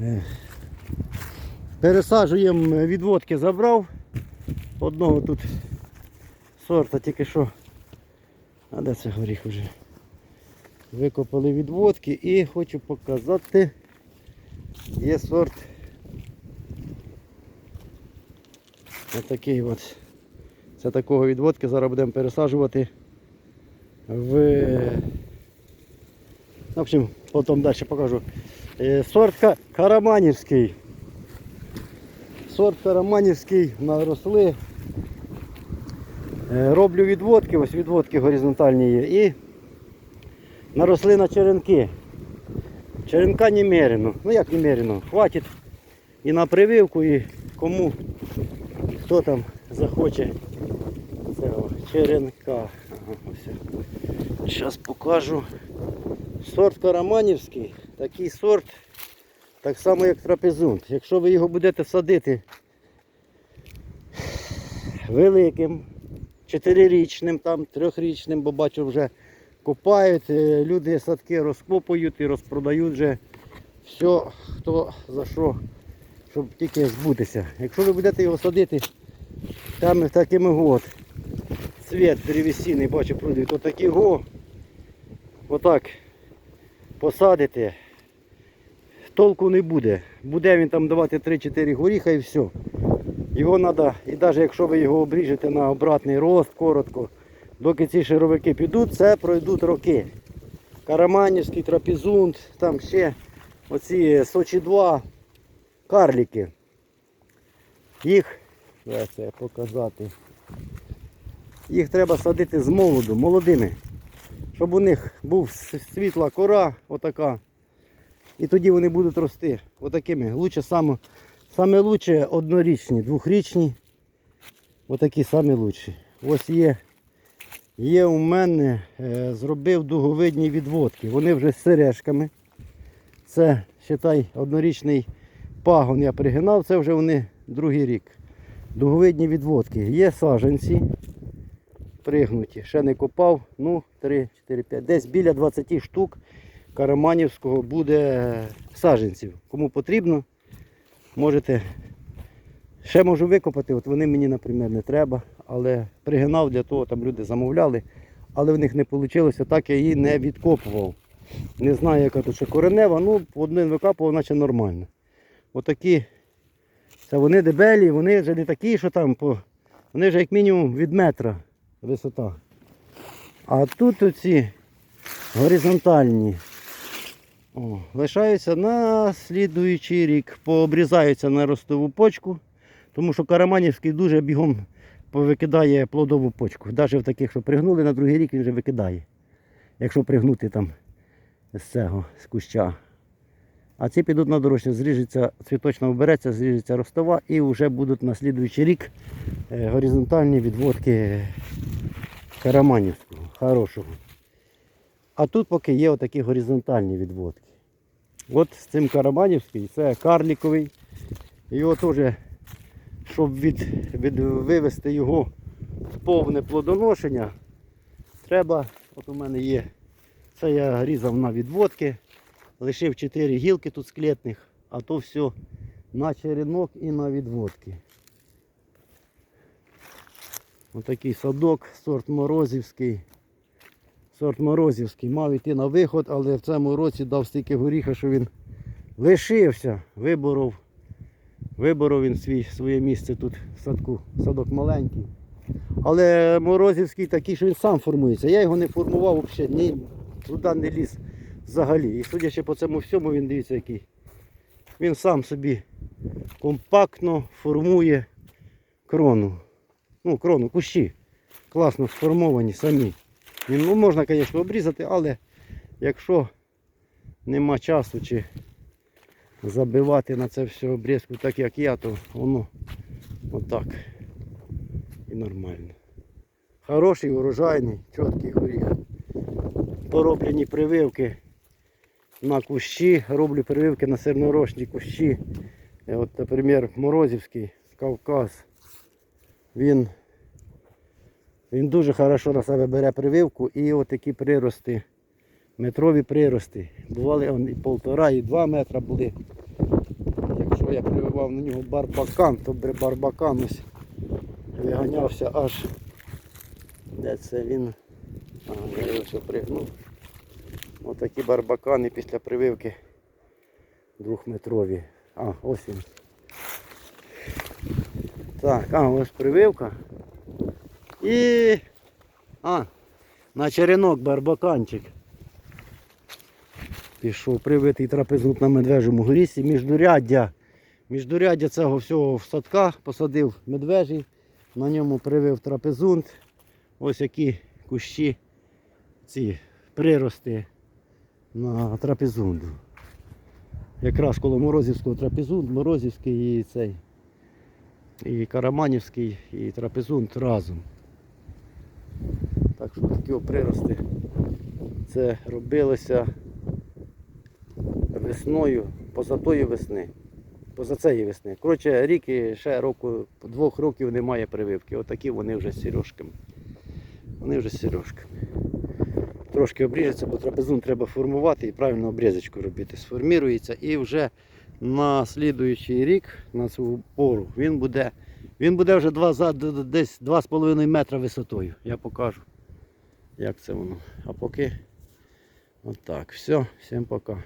Е, Пересаджуємо е, відводки забрав. Одного тут сорта тільки що. А де це горіх вже? Викопали відводки і хочу показати. Є сорт. Отакий от. Це такого відводки. Зараз будемо пересаджувати в. В общем, потім далі покажу. Е, Сорт Ка- Караманівський. Сорт Караманівський наросли. Е, Роблю відводки, ось відводки горизонтальні є. І наросли на черенки. Черенка немерено. Ну як немерено? Хватить і на прививку, і кому хто там захоче цього черенка. Зараз покажу. Сорт Караманівський, такий сорт, так само як трапезунт. Якщо ви його будете садити великим, чотирирічним, там, трьохрічним, бо бачу вже копають, е, люди садки розкопують і розпродають вже все, хто за що, щоб тільки збутися. Якщо ви будете його садити там такими от, цвіт древесини, бачу, продають, то такі го, отак посадите, толку не буде. Буде він там давати 3-4 горіха і все. Його треба, і навіть якщо ви його обріжете на обратний рост коротко, доки ці шаровики підуть, це пройдуть роки. Караманівський, трапезунт, там ще оці Сочі 2 карліки. Їх, це показати. Їх треба садити з молоду, молодими. Щоб у них був світла кора, отака. І тоді вони будуть рости отакими. Лучше саме, саме лучше однорічні, двохрічні. Отакі самі лучші. Ось є, є у мене, е, зробив дуговидні відводки. Вони вже з сережками. Це, считай, однорічний пагон я пригинав, це вже вони другий рік. Дуговидні відводки. Є саженці пригнуті. Ще не копав. Ну, 3, 4, 5. Десь біля 20 штук караманівського буде саженців. Кому потрібно, можете. Ще можу викопати, от вони мені, наприклад, не треба, але пригинав для того, там люди замовляли, але в них не вийшло, так я її не відкопував. Не знаю, яка тут ще коренева, ну один викапував, наче нормально. Отакі, це вони дебелі, вони вже не такі, що там, по, вони вже як мінімум від метра висота. А тут оці горизонтальні о, лишаються на слідуючий рік, пообрізаються на ростову почку, тому що Караманівський дуже бігом повикидає плодову почку. Навіть в таких, що пригнули на другий рік, він вже викидає. Якщо пригнути там з цього, з куща. А ці підуть на дорожче, зріжеться, цвіточна обереться, зріжеться ростова і вже будуть на слідуючий рік е, горизонтальні відводки Караманівського, хорошого. А тут поки є отакі горизонтальні відводки. От з цим Караманівський, це карліковий. Його теж, щоб від, від, вивести його в повне плодоношення, треба, от у мене є, це я різав на відводки, лишив 4 гілки тут склетних, а то все на черенок і на відводки. Отакий садок, сорт Морозівський. Сорт Морозівський мав йти на виход, але в цьому році дав стільки горіха, що він лишився, виборов. Виборов він свій, своє місце тут в садку. Садок маленький. Але Морозівський такий, що він сам формується. Я його не формував взагалі, ні туди не ліз взагалі. І судячи по цьому всьому, він дивіться який. Він сам собі компактно формує крону. Ну, крону, кущі. Класно сформовані самі. Ну, можна, звісно, обрізати, але якщо нема часу чи забивати на це все обрізку так як я, то воно отак. І нормально. Хороший, урожайний, чіткий горіх. Пороблені прививки на кущі, роблю прививки на сернорощні кущі. Е, От, наприклад, Морозівський, Кавказ. Він він дуже хорошо на себе бере прививку і от такі прирости, метрові прирости. Бували он і полтора, і два метра були. Якщо я прививав на нього барбакан, то барбакан ось виганявся аж. Де це він? Ага, я його пригнув. Отакі барбакани після прививки двохметрові. А, ось він. Так, а, ось прививка. І. А, на черенок барбаканчик. Пішов привитий трапезунт на медвежому горісі. Міждуряддя. Міждуряддя цього всього в садка посадив медвежий. На ньому привив трапезунт. Ось які кущі, ці прирости на трапезунду. Якраз коло Морозівського трапезунд, Морозівський і цей. І Караманівський, і трапезунд разом. Так що такі прирости. Це робилося весною, поза тої весни. Поза цієї весни. Коротше, рік і ще року, двох років немає прививки. Отакі вони вже з сережками. Вони вже з сережками. Трошки обріжеться, бо трапезун треба формувати і правильно обрізочку робити. Сформірується і вже на слідуючий рік, на цю пору, він буде, він буде вже два, за- д- д- десь 2,5 метра висотою. Я покажу, як це воно. А поки отак. Все, всім пока.